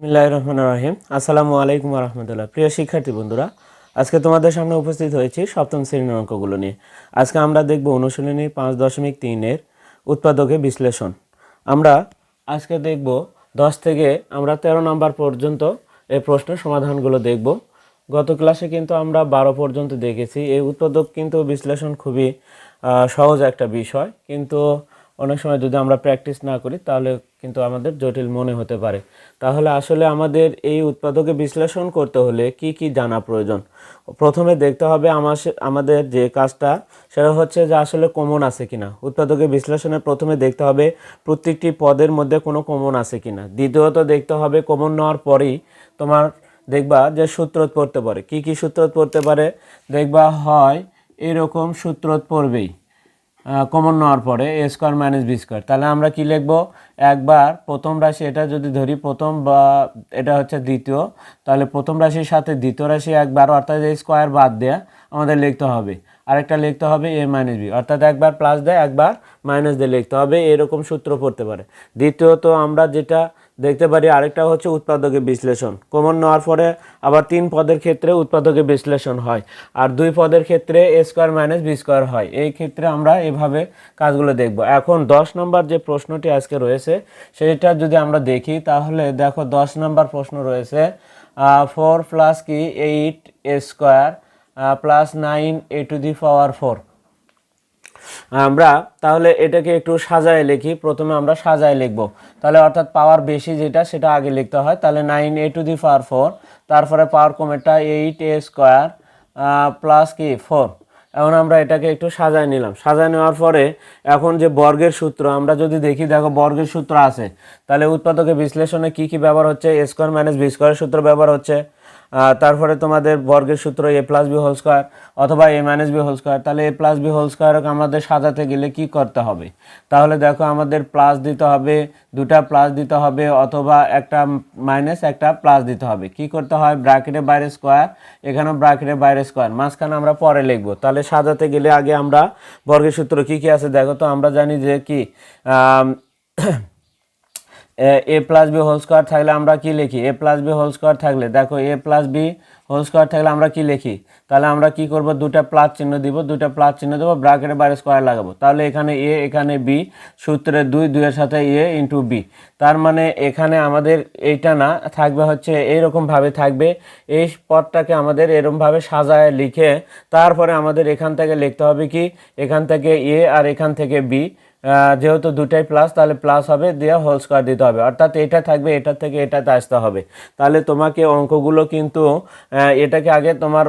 বিসমিল্লাহ রহমান রাহিম। আসসালামু আলাইকুম রহমতুল্লাহ। প্রিয় শিক্ষার্থী বন্ধুরা, আজকে তোমাদের সামনে উপস্থিত হয়েছি সপ্তম শ্রেণির অঙ্কগুলো নিয়ে। আজকে আমরা দেখব অনুশীলনী পাঁচ দশমিক তিনের উৎপাদকে বিশ্লেষণ। আমরা আজকে দেখব দশ থেকে আমরা তেরো নম্বর পর্যন্ত এই প্রশ্নের সমাধানগুলো দেখব। গত ক্লাসে কিন্তু আমরা বারো পর্যন্ত দেখেছি। এই উৎপাদক কিন্তু বিশ্লেষণ খুবই সহজ একটা বিষয়। কিন্তু অনেক সময় যদি আমরা প্র্যাকটিস না করি, তাহলে কিন্তু আমাদের জটিল মনে হতে পারে। তাহলে আসলে আমাদের এই উৎপাদকে বিশ্লেষণ করতে হলে কি কি জানা প্রয়োজন? প্রথমে দেখতে হবে আমার আমাদের যে কাজটা, সেটা হচ্ছে যে আসলে কমন আছে কিনা। উৎপাদকে বিশ্লেষণে প্রথমে দেখতে হবে প্রত্যেকটি পদের মধ্যে কোনো কমন আছে কিনা। দ্বিতীয়ত দেখতে হবে কমন নেওয়ার পরেই তোমার দেখবা যে সূত্র পড়তে পারে। কি কি সূত্র পড়তে পারে? দেখবা হয় এরকম সূত্র পড়বেই। কমন নেওয়ার পরে a square minus b square তাহলে আমরা কি লিখব? একবার প্রথম রাশি, এটা যদি ধরি, প্রথম বা এটা হচ্ছে দ্বিতীয়, তাহলে প্রথম রাশির সাথে দ্বিতীয় রাশি একবার, অর্থাৎ এই স্কোয়ার বাদ দেয়া আমাদের লিখতে হবে। আরেকটা লিখতে হবে এ মাইনাস বি অর্থাৎ একবার প্লাস দেয় একবার মাইনাস দিয়ে লিখতে হবে, এরকম সূত্র পড়তে পারে। দ্বিতীয়ত আমরা যেটা দেখতে পারি আরেকটা হচ্ছে উৎপাদকের বিশ্লেষণ। কমন নেওয়ার পরে আবার তিন পদের ক্ষেত্রে উৎপাদকের বিশ্লেষণ হয়। আর দুই পদের ক্ষেত্রে a square minus b square হয়। এই ক্ষেত্রে আমরা এভাবে কাজগুলো দেখব। এখন দশ নম্বর যে প্রশ্নটি আজকে রয়েছে, সেটা যদি আমরা দেখি, তাহলে দেখো দশ নম্বর প্রশ্ন রয়েছে ফোর প্লাস কি? Eight a square plus nine a to the power four আমরা তাহলে এটাকে একটু সাজায় লিখি। প্রথমে আমরা সাজায় লিখব। তাহলে অর্থাৎ পাওয়ার বেশি যেটা, সেটা আগে লিখতে হয়। তাহলে nine a to the power four তারপরে পাওয়ার কমেটা এইট এ স্কোয়ার প্লাস কি? ফোর এখন আমরা এটাকে একটু সাজায় নিলাম। সাজায় নেওয়ার পরে এখন যে বর্গের সূত্র, আমরা যদি দেখি, দেখো বর্গের সূত্র আছে। তাহলে উৎপাদকের বিশ্লেষণে কি কি ব্যবহার হচ্ছে? এ স্কোয়ার মাইনাস বি স্কোয়ারের সূত্র ব্যবহার হচ্ছে। তারপরে তোমাদের বর্গের সূত্র a plus b whole square অথবা a minus b whole square তাহলে এ প্লাস বি হোল স্কোয়ারকে আমাদের সাজাতে গেলে কি করতে হবে? তাহলে দেখো আমাদের প্লাস দিতে হবে, দুটা প্লাস দিতে হবে অথবা একটা মাইনাস একটা প্লাস দিতে হবে। কি করতে হয়? ব্র্যাকেটের বাইরে স্কোয়ার এখানেও ব্র্যাকেটের বাইরে স্কোয়ার মাঝখানে আমরা পরে লিখব। তাহলে সাজাতে গেলে আগে আমরা বর্গের সূত্র কি কি আছে দেখো? তো আমরা জানি যে কি a plus b whole square থাকলে আমরা কি লিখি? A plus b whole square থাকলে, দেখো, a plus b whole square থাকলে আমরা কি লিখি? তাহলে আমরা কি করব? দুটা প্লাস চিহ্ন দিব, দুটা প্লাস চিহ্ন দেবো ব্র্যাকেটের বাইরে স্কোয়ার লাগাবো। তাহলে এখানে এ এখানে বি সূত্রে দুই, দুইয়ের সাথে এ ইন্টু বি তার মানে এখানে আমাদের এইটা না, থাকবে হচ্ছে এইরকমভাবে থাকবে। এই পদটাকে আমাদের এরকমভাবে সাজায় লিখে, তারপরে আমাদের এখান থেকে লিখতে হবে কি? এখান থেকে এ আর এখান থেকে বি যেহেতু দুটাই প্লাস তাহলে প্লাস হবে, দিয়ে হোল স্কোয়ার দিতে হবে। অর্থাৎ এটা থাকবে, এটা থেকে এটাতে আসতে হবে। তাহলে তোমাকে অঙ্কগুলো কিন্তু এটাকে আগে তোমার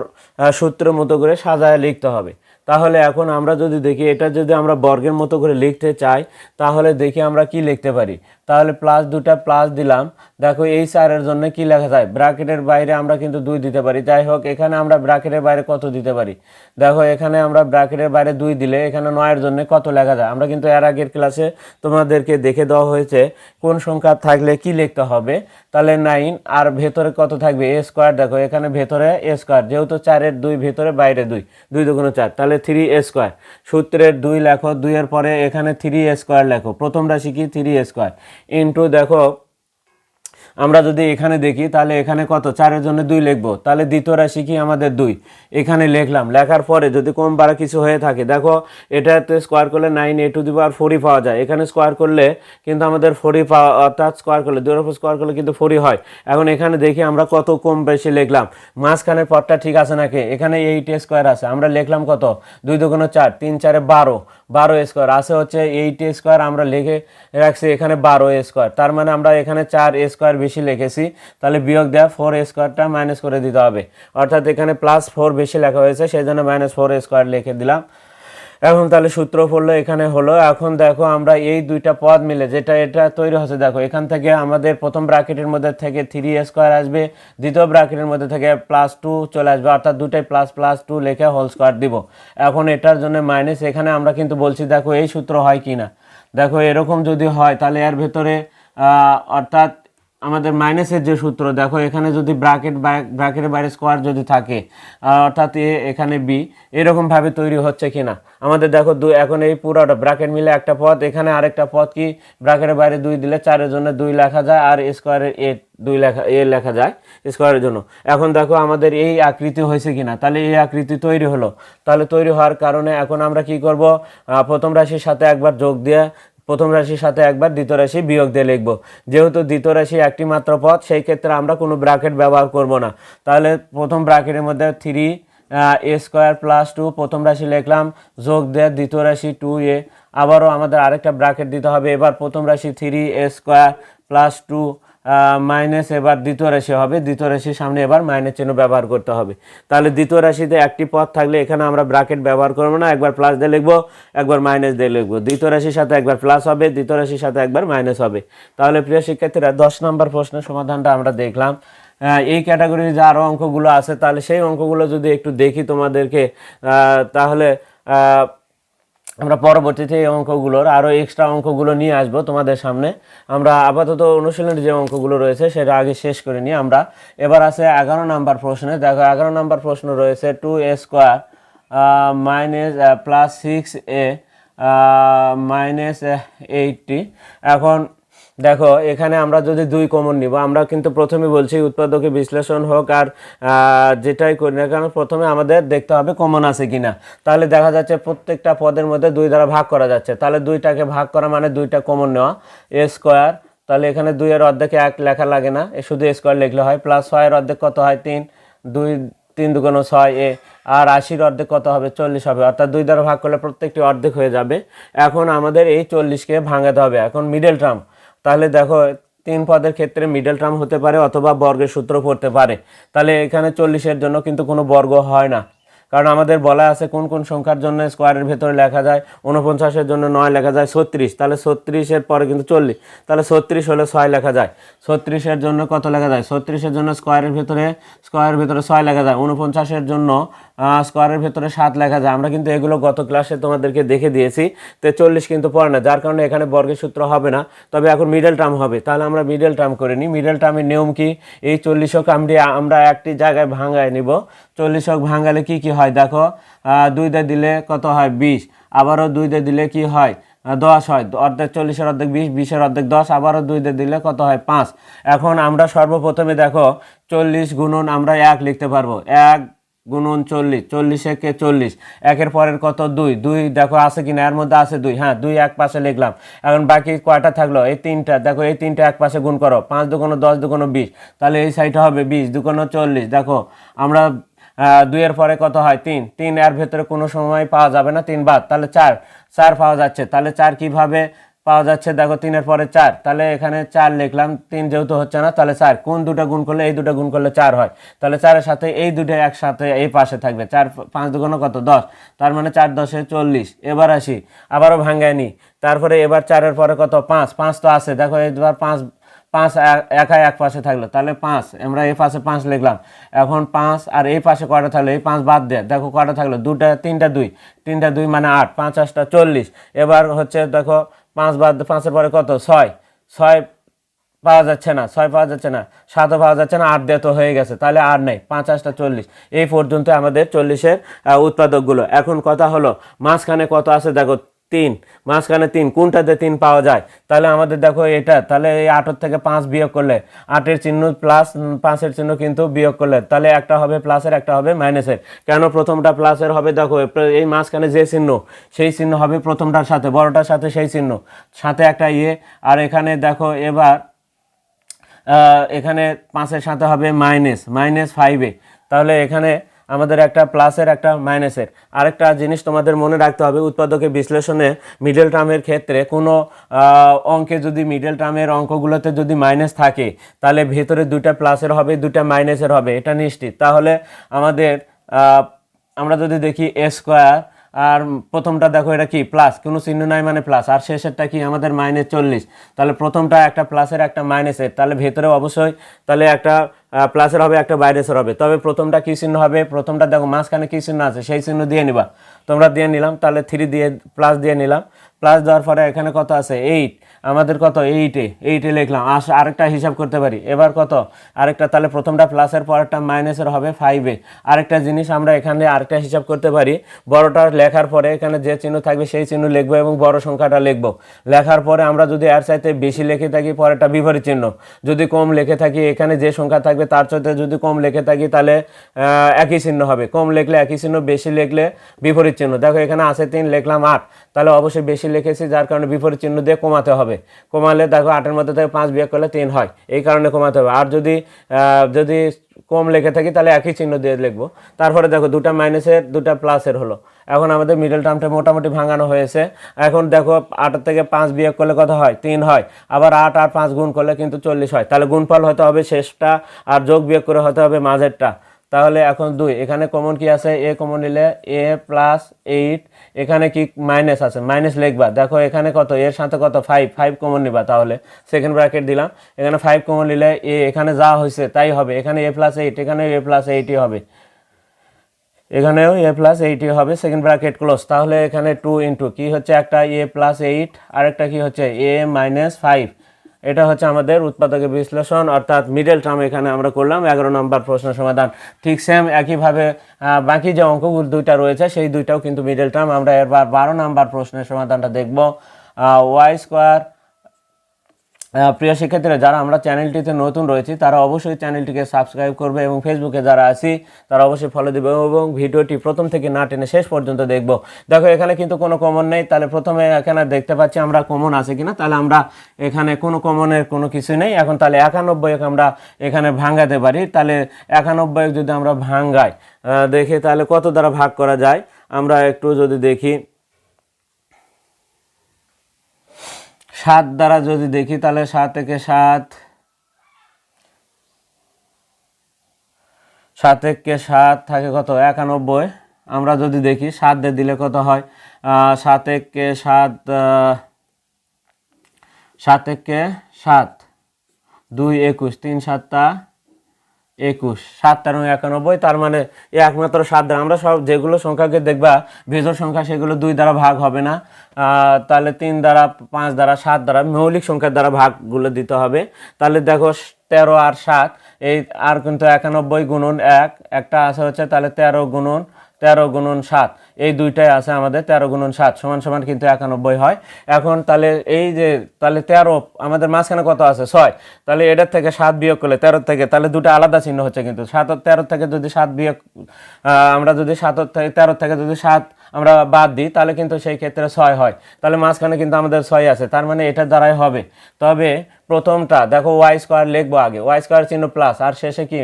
সূত্র মতো করে সাজায় লিখতে হবে। তাহলে এখন আমরা যদি দেখি, এটা যদি আমরা বর্গের মতো করে লিখতে চাই, তাহলে দেখি আমরা কি লিখতে পারি। তাহলে প্লাস দুটা প্লাস দিলাম। দেখো এই চারের জন্য কি লেখা যায়? ব্র্যাকেটের বাইরে আমরা কিন্তু দুই দিতে পারি। যাই হোক, এখানে আমরা ব্র্যাকেটের বাইরে কত দিতে পারি? দেখো, এখানে আমরা ব্র্যাকেটের বাইরে দুই দিলে এখানে নয়ের জন্য কত লেখা যায়? আমরা কিন্তু এর আগের ক্লাসে তোমাদেরকে দেখে দেওয়া হয়েছে কোন সংখ্যা থাকলে কি লিখতে হবে। তাহলে নাইন আর ভেতরে কত থাকবে? এ স্কোয়ার দেখো, এখানে ভেতরে এ স্কোয়ার যেহেতু চারের দুই, ভেতরে বাইরে দুই দুই দুগুণ চার, তাহলে থ্রি এ স্কোয়ার সূত্রের দুই লেখো, দুইয়ের পরে এখানে থ্রি এ স্কোয়ার লেখো। প্রথম রাশি কি? থ্রি এ স্কোয়ার ইন্টু দেখো আমরা যদি এখানে দেখি, তাহলে এখানে কত? চারের জন্য দুই লিখব। তাহলে দ্বিতীয় রাশি কি? আমাদের দুই। এখানে লিখলাম। লেখার পরে যদি কম বাড়া কিছু হয়ে থাকে, দেখো, এটাতে স্কোয়ার করলে নাইন এ টু দি পাওয়ার ফোরই পাওয়া যায়। এখানে স্কোয়ার করলে কিন্তু আমাদের ফোরই পাওয়া, অর্থাৎ স্কোয়ার করলে, দুই উপর স্কোয়ার করলে কিন্তু ফোরই হয়। এখন এখানে দেখি আমরা কত কম বেশি লিখলাম। মাঝখানের পথটা ঠিক আছে নাকি? এখানে এইট স্কোয়ার আছে। আমরা লিখলাম কত? দুই দুগুণ চার, তিন চারে বারো। বারো স্কোয়ার আছে হচ্ছে এইট স্কোয়ার আমরা লিখে রাখছি এখানে বারো স্কোয়ার তার মানে আমরা এখানে চার স্কোয়ার বেশি লিখেছি, তাহলে বিয়োগ দেওয়া ফোর স্কোয়ারটা মাইনাস করে দিতে হবে। অর্থাৎ এখানে প্লাস ফোর বেশি লেখা হয়েছে সেই জন্য মাইনাস ফোর স্কোয়ার লিখে দিলাম। এখন তাহলে সূত্র পড়ল, এখানে হলো, এখন দেখো আমরা এই দুইটা পদ মিলে যেটা এটা তৈরি হচ্ছে, দেখো, এখান থেকে আমাদের প্রথম ব্র্যাকেটের মধ্যে থেকে থ্রি স্কোয়ার আসবে, দ্বিতীয় ব্র্যাকেটের মধ্যে থেকে প্লাস টু চলে আসবে, অর্থাৎ দুটাই প্লাস প্লাস টু লেখে হোল স্কোয়ার দিব। এখন এটার জন্য মাইনাস এখানে আমরা কিন্তু বলছি, দেখো এই সূত্র হয় কি না দেখো এরকম যদি হয়, তাহলে এর ভেতরে অর্থাৎ আমাদের মাইনাসের যে সূত্র, দেখো এখানে যদি ব্রাকেট ব্রাকেটের বাইরে স্কোয়ার যদি থাকে অর্থাৎ এ, এখানে বি এরকমভাবে তৈরি হচ্ছে কি না আমাদের দেখো দুই এখন এই পুরোটা ব্রাকেট মিলে একটা পথ, এখানে আরেকটা পথ কি? ব্রাকেটের বাইরে দুই দিলে চারের জন্য দুই লেখা যায়, আর স্কোয়ারের এ দুই লেখা, এ লেখা যায় স্কোয়ারের জন্য। এখন দেখো আমাদের এই আকৃতি হয়েছে কিনা? তাহলে এই আকৃতি তৈরি হলো। তাহলে তৈরি হওয়ার কারণে এখন আমরা কি করব? প্রথম রাশির সাথে একবার যোগ দিয়ে প্রথম রাশির সাথে একবার দ্বিতীয় রাশি বিয়োগ দিয়ে লিখব। যেহেতু দ্বিতীয় রাশি একটি মাত্র পথ, সেই ক্ষেত্রে আমরা কোনো ব্র্যাকেট ব্যবহার করব না। তাহলে প্রথম ব্র্যাকেটের মধ্যে three a square plus two প্রথম রাশি লিখলাম, যোগ দেয় দ্বিতীয় রাশি টু এ আবারও আমাদের আরেকটা ব্র্যাকেট দিতে হবে। এবার প্রথম রাশি three a square plus two minus এবার দ্বিতীয় রাশি হবে। দ্বিতীয় রাশির সামনে এবার মাইনাস চিহ্ন ব্যবহার করতে হবে। তাহলে দ্বিতীয় রাশিতে একটি পদ থাকলে এখানে আমরা ব্র্যাকেট ব্যবহার করব না, একবার প্লাস দিয়ে লিখব, একবার মাইনাস দিয়ে লিখব। দ্বিতীয় রাশির সাথে একবার প্লাস হবে, দ্বিতীয় রাশির সাথে একবার মাইনাস হবে। তাহলে প্রিয় শিক্ষার্থীরা, দশ নম্বর প্রশ্নের সমাধানটা আমরা দেখলাম। এই ক্যাটাগরির যে আরও অঙ্কগুলো আছে, তাহলে সেই অঙ্কগুলো যদি একটু দেখি তোমাদেরকে তাহলে আমরা পরবর্তীতে এই অঙ্কগুলোর আরও এক্সট্রা অঙ্কগুলো নিয়ে আসব তোমাদের সামনে। আমরা আপাতত অনুশীলনের যে অঙ্কগুলো রয়েছে সেটা আগে শেষ করে নিই। আমরা এবার আছে এগারো নাম্বার প্রশ্নে। দেখো, এগারো নাম্বার প্রশ্ন রয়েছে two a square minus plus six a minus eighty এখন দেখো, এখানে আমরা যদি দুই কমন নিব, আমরা কিন্তু প্রথমে বলছি উৎপাদকে বিশ্লেষণ হোক আর যেটাই করি না কারণ প্রথমে আমাদের দেখতে হবে কমন আছে কিনা। তাহলে দেখা যাচ্ছে প্রত্যেকটা পদের মধ্যে দুই দ্বারা ভাগ করা যাচ্ছে। তাহলে দুইটাকে ভাগ করা মানে দুইটা কমন নেওয়া। এ স্কোয়ার তাহলে এখানে দুইয়ের অর্ধেকে এক লেখা লাগে না। এ শুধু স্কোয়ার লিখলে হয় প্লাস ছয়ের অর্ধেক কত হয়? তিন। দুই, তিন দুগুণ ছয় এ আর আশির অর্ধেক কত হবে? চল্লিশ হবে। অর্থাৎ দুই দ্বারা ভাগ করলে প্রত্যেকটি অর্ধেক হয়ে যাবে। এখন আমাদের এই চল্লিশকে ভাঙাতে হবে। এখন মিডল টার্ম তাহলে দেখো, তিন পদের ক্ষেত্রে মিডল টার্ম হতে পারে অথবা বর্গের সূত্র পড়তে পারে। তাহলে এখানে চল্লিশের জন্য কিন্তু কোনো বর্গ হয় না। কারণ আমাদের বলা আছে কোন কোন সংখ্যার জন্য স্কোয়ারের ভেতরে লেখা যায় উনপঞ্চাশের জন্য নয় লেখা যায়, ছত্রিশ। তাহলে ছত্রিশের পরে কিন্তু চল্লিশ। তাহলে ছত্রিশ হলে ছয় লেখা যায়। ছত্রিশের জন্য কত লেখা যায়? ছত্রিশের জন্য স্কোয়ারের ভেতরে স্কোয়ারের ভেতরে ছয় লেখা যায়। উনপঞ্চাশের জন্য স্কোয়ারের ভেতরে সাত লেখা যায়। আমরা কিন্তু এগুলো গত ক্লাসে তোমাদেরকে দেখে দিয়েছি। তো চল্লিশ কিন্তু পড়ে না, যার কারণে এখানে বর্গের সূত্র হবে না। তবে এখন মিডল টার্ম হবে। তাহলে আমরা মিডল টার্ম করে নিই। মিডল টার্মের নিয়ম কি? এই চল্লিশক আমরা আমরা একটি জায়গায় ভাঙায় নিব। চল্লিশক ভাঙালে কি কি হয়? দেখো দুই দিয়ে দিলে কত হয়? বিশ। আবারও দুই দিয়ে দিলে কি হয়? দশ হয়। অর্ধেক চল্লিশের অর্ধেক বিশ, বিশের অর্ধেক দশ, আবারও দুই দিয়ে দিলে কত হয়? পাঁচ। এখন আমরা সর্বপ্রথমে দেখো, চল্লিশ গুণন আমরা এক লিখতে পারব। এক গুণন চল্লিশ চল্লিশ একে চল্লিশ। একের পরের কত? দুই। দুই, দেখো আছে কিনা? এর মধ্যে আছে দুই। হ্যাঁ দুই এক পাশে লিখলাম। এখন বাকি কয়টা থাকল? এই তিনটা। দেখো, এই তিনটা এক পাশে গুণ করো। পাঁচ দুগুণ দশ দুগুণ বিশ। তাহলে এই সাইডে হবে বিশ দুগুণ চল্লিশ। দেখো, আমরা দুইয়ের পরে কত হয়? তিন। তিন এর ভেতরে কোনো সময় পাওয়া যাবে না তিন বাদ তাহলে চার। চার পাওয়া যাচ্ছে। তাহলে চার কীভাবে? পাওয়া যাচ্ছে, দেখো তিনের পরে চার। তাহলে এখানে চার লিখলাম, তিন যেহেতু হচ্ছে না, তাহলে চার। কোন দুটো গুণ করলে, এই দুটো গুণ করলে চার হয়। তাহলে চারের সাথে এই দুটো একসাথে এই পাশে থাকবে। চার, পাঁচ দুগুণ কত? দশ। তার মানে চার দশে চল্লিশ। এবার আসি, আবারও ভাঙ্গায় নি। তারপরে এবার চারের পরে কত? পাঁচ। পাঁচ তো আছে, দেখো এবার পাঁচ পাঁচ এ- একাই এক পাশে থাকল। তাহলে পাঁচ, আমরা এই পাশে পাঁচ লিখলাম। এখন পাঁচ আর এই পাশে কটা থাকল? এই পাঁচ বাদ দেয় দেখো কটা থাকল? দুটা, তিনটা দুই। তিনটা দুই মানে আট। পাঁচ আটটা চল্লিশ। এবার হচ্ছে দেখো পাঁচ বাদ পাঁচের পরে কত? ছয়। ছয় পাওয়া যাচ্ছে না, ছয় পাওয়া যাচ্ছে না, সাতও পাওয়া যাচ্ছে না, আট দিয়ে তো হয়ে গেছে, তাহলে আর নেই পাঁচাশটা চল্লিশ। এই পর্যন্ত আমাদের চল্লিশের উৎপাদকগুলো। এখন কথা হলো, মাঝখানে কত আছে? দেখো তিন, মাঝখানে তিন, কোনটাতে তিন পাওয়া যায়? তাহলে আমাদের দেখো এটা, তাহলে এই আটের থেকে পাঁচ বিয়োগ করলে, আটের চিহ্ন প্লাস পাঁচের চিহ্ন কিন্তু বিয়োগ করলে, তাহলে একটা হবে প্লাসের একটা হবে মাইনাসের কেন প্রথমটা প্লাসের হবে? দেখো এই মাঝখানে যে চিহ্ন, সেই চিহ্ন হবে প্রথমটার সাথে, বড়টার সাথে সেই চিহ্ন। সাথে একটা ইয়ে আর এখানে দেখো এবার এখানে পাঁচের সাথে হবে মাইনাস মাইনাস ফাইভে তাহলে এখানে আমাদের একটা প্লাসের একটা মাইনাসের আরেকটা জিনিস তোমাদের মনে রাখতে হবে, উৎপাদকের বিশ্লেষণে মিডল টার্মের ক্ষেত্রে কোনো অঙ্কে যদি মিডল টার্মের অঙ্কগুলোতে যদি মাইনাস থাকে, তাহলে ভেতরে দুটা প্লাসের হবে দুটা মাইনাসের হবে। এটা নিশ্চিত। তাহলে আমাদের আমরা যদি দেখি এ স্কোয়ার আর প্রথমটা দেখো, এটা কি? প্লাস কোনো চিহ্ন নাই মানে প্লাস আর শেষেরটা কি? আমাদের মাইনাস চল্লিশ। তাহলে প্রথমটা একটা প্লাসের একটা মাইনাসের তাহলে ভেতরে অবশ্যই, তাহলে একটা প্লাসের হবে, একটা বাইরেসের হবে। তবে প্রথমটা কী চিহ্ন হবে? প্রথমটা দেখো, মাঝখানে কী চিহ্ন আছে? সেই চিহ্ন দিয়ে নিবা। তোমরা দিয়ে নিলাম, তাহলে থ্রি দিয়ে প্লাস দিয়ে নিলাম। প্লাস দেওয়ার পরে এখানে কত আছে? এইট আমাদের কত? এইটে এইটে লিখলাম। আস, আরেকটা হিসাব করতে পারি। এবার কত? আরেকটা, তাহলে প্রথমটা প্লাসের পরেরটা মাইনাসের হবে ফাইভে আরেকটা জিনিস আমরা এখানে আরেকটা হিসাব করতে পারি। বড়টা লেখার পরে এখানে যে চিহ্ন থাকবে সেই চিহ্ন লিখব এবং বড় সংখ্যাটা লিখব। লেখার পরে আমরা যদি এর চাইতে বেশি লিখে থাকি, পরেরটা বিপরীত চিহ্ন। যদি কম লিখে থাকি, এখানে যে সংখ্যা থাকবে তার চাইতে যদি কম লিখে থাকি, তাহলে একই চিহ্ন হবে। কম লিখলে একই চিহ্ন, বেশি লিখলে বিপরীত চিহ্ন। দেখো এখানে আছে তিন, লিখলাম আট। তাহলে অবশ্যই বেশি লিখেছি, যার কারণে বিপরীত চিহ্ন দিয়ে কমাতে হবে। কমালে দেখো আটের মধ্যে থেকে পাঁচ বিয়োগ করলে তিন হয়। এই কারণে কমাতে হবে। আর যদি যদি কম লিখে থাকি তাহলে একই চিহ্ন দিয়ে লিখব। তারপরে দেখো দুটা মাইনাসের, দুটা প্লাসের হলো। এখন আমাদের মিডল টার্মটা মোটামুটি ভাঙানো হয়েছে। এখন দেখো আটের থেকে পাঁচ বিয়োগ করলে কত হয়? তিন হয়। আবার আট আর পাঁচ গুণ করলে কিন্তু চল্লিশ হয়। তাহলে গুণফল হতে হবে শেষটা আর যোগ বিয়োগ করে হতে হবে মাঝেরটা। তাহলে এখন দুই। এখানে কমন কি আছে? এ কমন নিলে এ প্লাস এইট এখানে কি মাইনাস আছে? মাইনাস লিখবা। দেখো এখানে কত? এর সাথে কত? ফাইভ ফাইভ কমন নিবা তাহলে। সেকেন্ড ব্র্যাকেট দিলাম। এখানে ফাইভ কমন নিলে এ এখানে যা হয়েছে তাই হবে। এখানে এ প্লাস এইট এখানে এ প্লাস এইটই হবে। এখানেও এ প্লাস এইটই হবে। সেকেন্ড ব্র্যাকেট ক্লোজ তাহলে এখানে টু ইন্টু কী হচ্ছে? একটা এ প্লাস এইট আরেকটা কি হচ্ছে? এ মাইনাস ফাইভ এটা হচ্ছে আমাদের উৎপাদকের বিশ্লেষণ, অর্থাৎ মিডল টার্ম এখানে আমরা করলাম, এগারো নম্বর প্রশ্ন সমাধান। ঠিক সেম একইভাবে বাকি যে অঙ্কগুলো দুইটা রয়েছে, সেই দুইটাও কিন্তু মিডল টার্ম আমরা এবার বারো নম্বর প্রশ্নের সমাধানটা দেখব। ওয়াই স্কোয়ার প্রিয় শিক্ষার্থীরা, যারা আমরা চ্যানেলটিতে নতুন রয়েছি, তারা অবশ্যই চ্যানেলটিকে সাবস্ক্রাইব করবে এবং ফেসবুকে যারা আছি, তারা অবশ্যই ফলো দেবে এবং ভিডিওটি প্রথম থেকে না টেনে শেষ পর্যন্ত দেখব। দেখো, এখানে কিন্তু কোনো কমন নেই। তাহলে প্রথমে এখানে দেখতে পাচ্ছি আমরা কমন আছে কিনা। তাহলে আমরা এখানে কোনো কমনের কোনো কিছু নেই। এখন তাহলে একানব্বই আমরা এখানে ভাঙাতে পারি। তাহলে একানব্বই যদি আমরা ভাঙ্গাই দেখি তাহলে কত দ্বারা ভাগ করা যায়? আমরা একটু যদি দেখি সাত দ্বারা যদি দেখি, তাহলে সাত একে সাত সাত একে সাত থাকে কত? একানব্বই। আমরা যদি দেখি, সাত দিয়ে দিলে কত হয়? সাত একে সাত সাত একে সাত, দুই একুশ, তিন সাতটা একুশ, সাত তেরো একানব্বই, তার মানে একমাত্র সাত দ্বারা। আমরা সব যেগুলো সংখ্যাকে দেখবা, ভেজর সংখ্যা সেগুলো দুই দ্বারা ভাগ হবে না। তাহলে তিন দ্বারা, পাঁচ দ্বারা, সাত দ্বারা, মৌলিক সংখ্যার দ্বারা ভাগগুলো দিতে হবে। তাহলে দেখো, তেরো আর সাত, এই আর কিন্তু একানব্বই গুণন এক, একটা আছে হচ্ছে তাহলে তেরো গুণন তেরো গুণন সাত। এই দুইটাই আছে আমাদের তেরো গুণন সাত, সমান সমান কিন্তু একানব্বই হয়। এখন তাহলে এই যে, তাহলে তেরো, আমাদের মাঝখানে কত আছে? ছয়। তাহলে এটার থেকে সাত বিয়োগ করলে তেরো থেকে, তাহলে দুটো আলাদা চিহ্ন হচ্ছে কিন্তু। সাত তেরো থেকে যদি সাত বিয়োগ আমরা যদি সাত থেকে তেরো থেকে যদি সাত আমরা বাদ দিই, তাহলে কিন্তু সেই ক্ষেত্রে ছয় হয়। তাহলে মাঝখানে কিন্তু আমাদের ছয় আছে। তার মানে এটা দ্বারাই হবে। তবে প্রথমটা, দেখো ওয়াই স্কোয়ার লিখব আগে ওয়াই স্কোয়ার চিহ্ন প্লাস আর শেষে কি?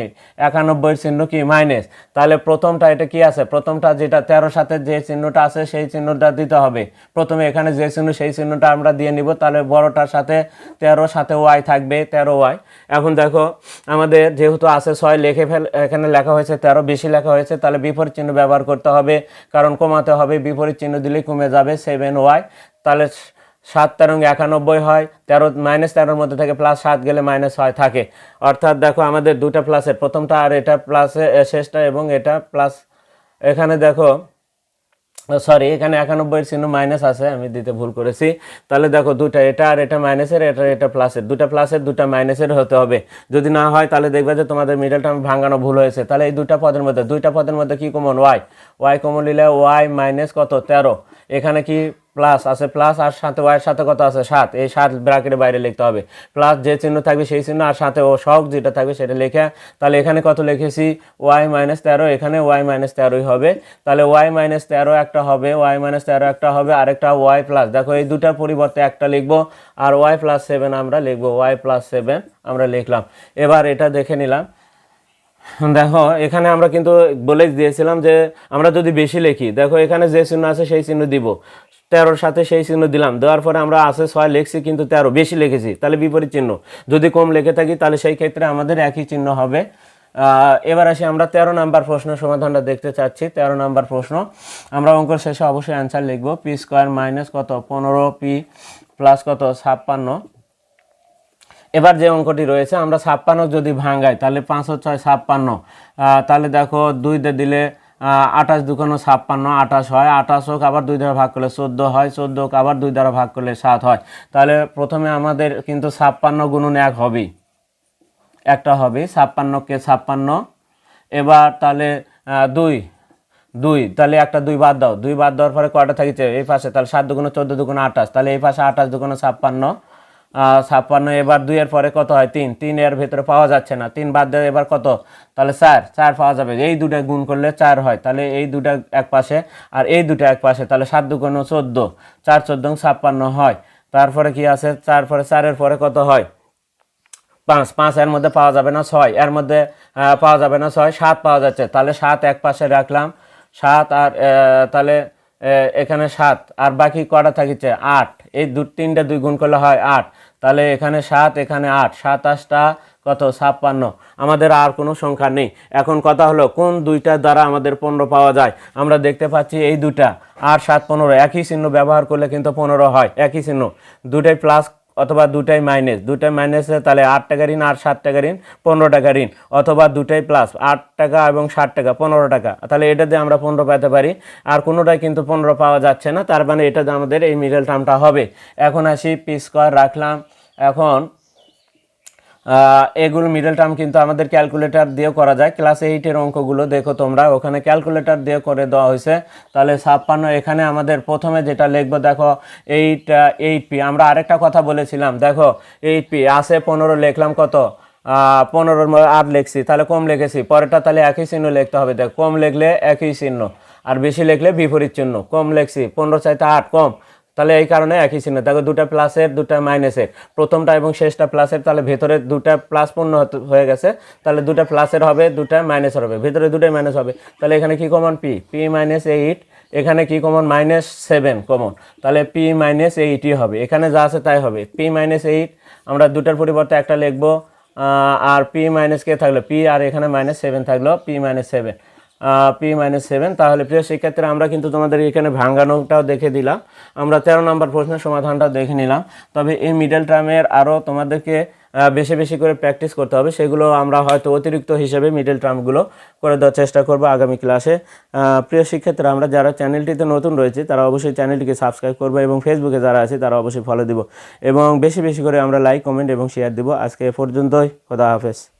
একানব্বই চিহ্ন কি? মাইনাস তাহলে প্রথমটা, এটা কি আছে? প্রথমটা যেটা তেরো সাথে যে চিহ্নটা আছে, সেই চিহ্নটা দিতে হবে। প্রথমে এখানে যে চিহ্ন, সেই চিহ্নটা আমরা দিয়ে নিব, তাহলে বড়টার সাথে তেরো সাথে ওয়াই থাকবে, তেরো ওয়াই এখন দেখো, আমাদের যেহেতু আছে ছয়, লেখে ফেল, এখানে লেখা হয়েছে তেরো, বেশি লেখা হয়েছে, তাহলে বিপরীত চিহ্ন ব্যবহার করতে হবে, কারণ কমাতে হবে, বিপরীত চিহ্ন দিলেই কমে যাবে সেভেন ওয়াই তাহলে সাত তেরো একানব্বই হয়, তেরো মাইনাস তেরোর মধ্যে থেকে প্লাস সাত গেলে মাইনাস ছয় থাকে। অর্থাৎ দেখো আমাদের দুটা প্লাসের প্রথমটা আর এটা প্লাসে শেষটা এবং এটা প্লাস এখানে দেখো সরি এখানে একানব্বইয়ের চিহ্ন মাইনাস আছে, আমি দিতে ভুল করেছি। তাহলে দেখো দুটা, এটা আর এটা মাইনাসের এটা এটা প্লাসের দুটা প্লাসের দুটা মাইনাসের হতে হবে। যদি না হয়, তাহলে দেখবে যে তোমাদের মিডল টার্ম ভাঙানো ভুল হয়েছে। তাহলে এই দুটা পদের মধ্যে, দুইটা পদের মধ্যে কি কমন ওয়াই ওয়াই কমন নিলে ওয়াই মাইনাস কত? তেরো। এখানে কি প্লাস আছে প্লাস আর সাথে ওয়াইয়ের সাথে কত আছে? সাত। এই সাত ব্র্যাকেটের বাইরে লিখতে হবে। প্লাস যে চিহ্ন থাকবে সেই চিহ্ন আর সাথে ও শখ যেটা থাকবে সেটা লেখা, তাহলে এখানে কত লিখেছি? ওয়াই মাইনাস তেরো, এখানে ওয়াই মাইনাস তেরোই হবে। তাহলে ওয়াই মাইনাস তেরো একটা হবে ওয়াই মাইনাস তেরো একটা হবে, আরেকটা ওয়াই প্লাস দেখো এই দুটার পরিবর্তে একটা লিখব, আর ওয়াই প্লাস সেভেন আমরা লিখব ওয়াই প্লাস সেভেন আমরা লিখলাম। এবার এটা দেখে নিলাম। দেখো, এখানে আমরা কিন্তু বলে দিয়েছিলাম যে আমরা যদি বেশি লিখি, দেখো এখানে যে চিহ্ন আছে সেই চিহ্ন দিব। তেরোর সাথে সেই চিহ্ন দিলাম। দেওয়ার পরে আমরা আছে ছয় লিখছি, কিন্তু তেরো বেশি লিখেছি, তাহলে বিপরীত চিহ্ন। যদি কম লিখে থাকি, তাহলে সেই ক্ষেত্রে আমাদের একই চিহ্ন হবে। এবার আসি আমরা তেরো নাম্বার প্রশ্ন সমাধানটা দেখতে চাচ্ছি। তেরো নাম্বার প্রশ্ন। আমরা অঙ্কের শেষে অবশ্যই অ্যান্সার লিখব। পি স্কোয়ার মাইনাস কত? পনেরো পি প্লাস কত? ছাপ্পান্ন। এবার যে অঙ্কটি রয়েছে, আমরা ছাপ্পান্ন যদি ভাঙাই, তাহলে পাঁচশো ছয়, ছাপ্পান্ন। তাহলে দেখো দুই দিয়ে দিলে আঠাশ দুকোনো ছাপ্পান্ন, আঠাশ হয়, আঠাশ হোক আবার দুই দ্বারা ভাগ করলে চোদ্দ হয়, চোদ্দ হোক আবার দুই দ্বারা ভাগ করলে সাত হয়। তাহলে প্রথমে আমাদের কিন্তু ছাপ্পান্ন গুণন এক হবেই। একটা হবে ছাপ্পান্নকে ছাপ্পান্ন, এবার তাহলে দুই দুই, তাহলে একটা দুই বাদ দাও। দুই বাদ দেওয়ার পরে কয়টা থাকিছে? এই পাশে, তাহলে সাত দুগুণ চোদ্দ দুগুণ আঠাশ, তাহলে এই পাশে আঠাশ দুগুণ ছাপ্পান্ন ছাপ্পান্ন, এবার দুইয়ের পরে কত হয়? তিন। তিন এর ভেতরে পাওয়া যাচ্ছে না। তিন বাদ দেওয়া এবার কত? তাহলে চার। চার পাওয়া যাবে। এই দুটা গুণ করলে চার হয়। তাহলে এই দুটা এক পাশে আর এই দুটা এক পাশে। তাহলে সাত দুগুণ চোদ্দ। চার চোদ্দ ছাপ্পান্ন হয়। তারপরে কি আছে? চার তারপরে চারের পরে কত হয়? পাঁচ। পাঁচ এর মধ্যে পাওয়া যাবে না ছয়। এর মধ্যে পাওয়া যাবে না ছয়। সাত পাওয়া যাচ্ছে। তাহলে সাত এক পাশে রাখলাম। সাত আর তাহলে এখানে সাত। আর বাকি কটা থাকিছে আট। এই দু তিনটা দুই গুণ করলে হয় আট। তাহলে এখানে সাত, এখানে আট। সাতাশটা কত? ছাপ্পান্ন। আমাদের আর কোনো সংখ্যা নেই। এখন কথা হলো, কোন দুইটা দ্বারা আমাদের পনেরো পাওয়া যায়? আমরা দেখতে পাচ্ছি এই দুটা আট, সাত, পনেরো। একই চিহ্ন ব্যবহার করলে কিন্তু পনেরো হয়। একই চিহ্ন। দুটাই প্লাস অথবা দুটাই মাইনাস দুটাই মাইনাসে তাহলে আট টাকা ঋণ আর সাত টাকা ঋণ, পনেরো টাকা ঋণ, অথবা দুটাই প্লাস আট টাকা এবং ষাট টাকা, পনেরো টাকা। তাহলে এটা দিয়ে আমরা পনেরো পেতে পারি। আর কোনোটাই কিন্তু পনেরো পাওয়া যাচ্ছে না, তার মানে এটা আমাদের এই মিডল টার্মটা হবে। এখন আসি পি স্কোয়ার রাখলাম। এখন এগুলো মিডল টার্ম কিন্তু আমাদের ক্যালকুলেটর দিয়েও করা যায়। ক্লাস এইটের অঙ্কগুলো দেখো তোমরা, ওখানে ক্যালকুলেটর দিয়ে করে দেওয়া হয়েছে। তাহলে ছাপ্পান্ন, এখানে আমাদের প্রথমে যেটা লিখব, দেখো এইট এইট পি আমরা আরেকটা কথা বলেছিলাম, দেখো এইট পি আসে পনেরো, লিখলাম কত? পনেরোর আর লিখছি, তাহলে কম লিখেছি, পরেরটা তাহলে একই চিহ্ন লিখতে হবে, দেখ, কম লিখলে একই চিহ্ন, আর বেশি লিখলে বিপরীত চিহ্ন, কম লিখছি, পনেরো চাইতে আট, কম। তাহলে এই কারণে একই চিহ্ন। দেখো দুটা প্লাসের দুটা মাইনাসের প্রথমটা এবং শেষটা প্লাসের তাহলে ভেতরে দুটা প্লাস পূর্ণ হয়ে গেছে। তাহলে দুটা প্লাসের হবে, দুটা মাইনাসের হবে। ভেতরে দুটাই মাইনাস হবে। তাহলে এখানে কি common p p minus eight এখানে কি কমন মাইনাস সেভেন কমন তাহলে পি মাইনাস এইটই হবে। এখানে যা আছে তাই হবে। পি মাইনাস এইট আমরা দুটার পরিবর্তে একটা লিখব। আর পি মাইনাস কে থাকল? পি আর এখানে মাইনাস সেভেন থাকল। P minus seven p minus seven তাহলে প্রিয় শিক্ষার্থীরা, আমরা কিন্তু তোমাদের এখানে ভাঙ্গানোটাও দেখে দিলাম। আমরা তেরো নম্বর প্রশ্নের সমাধানটাও দেখে নিলাম। তবে এই মিডল টার্মের আরও তোমাদেরকে বেশি বেশি করে প্র্যাকটিস করতে হবে। সেগুলো আমরা হয়তো অতিরিক্ত হিসেবে মিডল টার্মগুলো করে দেওয়ার চেষ্টা করব আগামী ক্লাসে প্রিয় শিক্ষার্থীরা, আমরা যারা চ্যানেলটিতে নতুন রয়েছে, তারা অবশ্যই চ্যানেলটিকে সাবস্ক্রাইব করবে এবং ফেসবুকে যারা আছে, তারা অবশ্যই ফলো দিব। এবং বেশি বেশি করে আমরা লাইক কমেন্ট এবং শেয়ার দিব। আজকে এ পর্যন্তই। খোদা হাফেজ।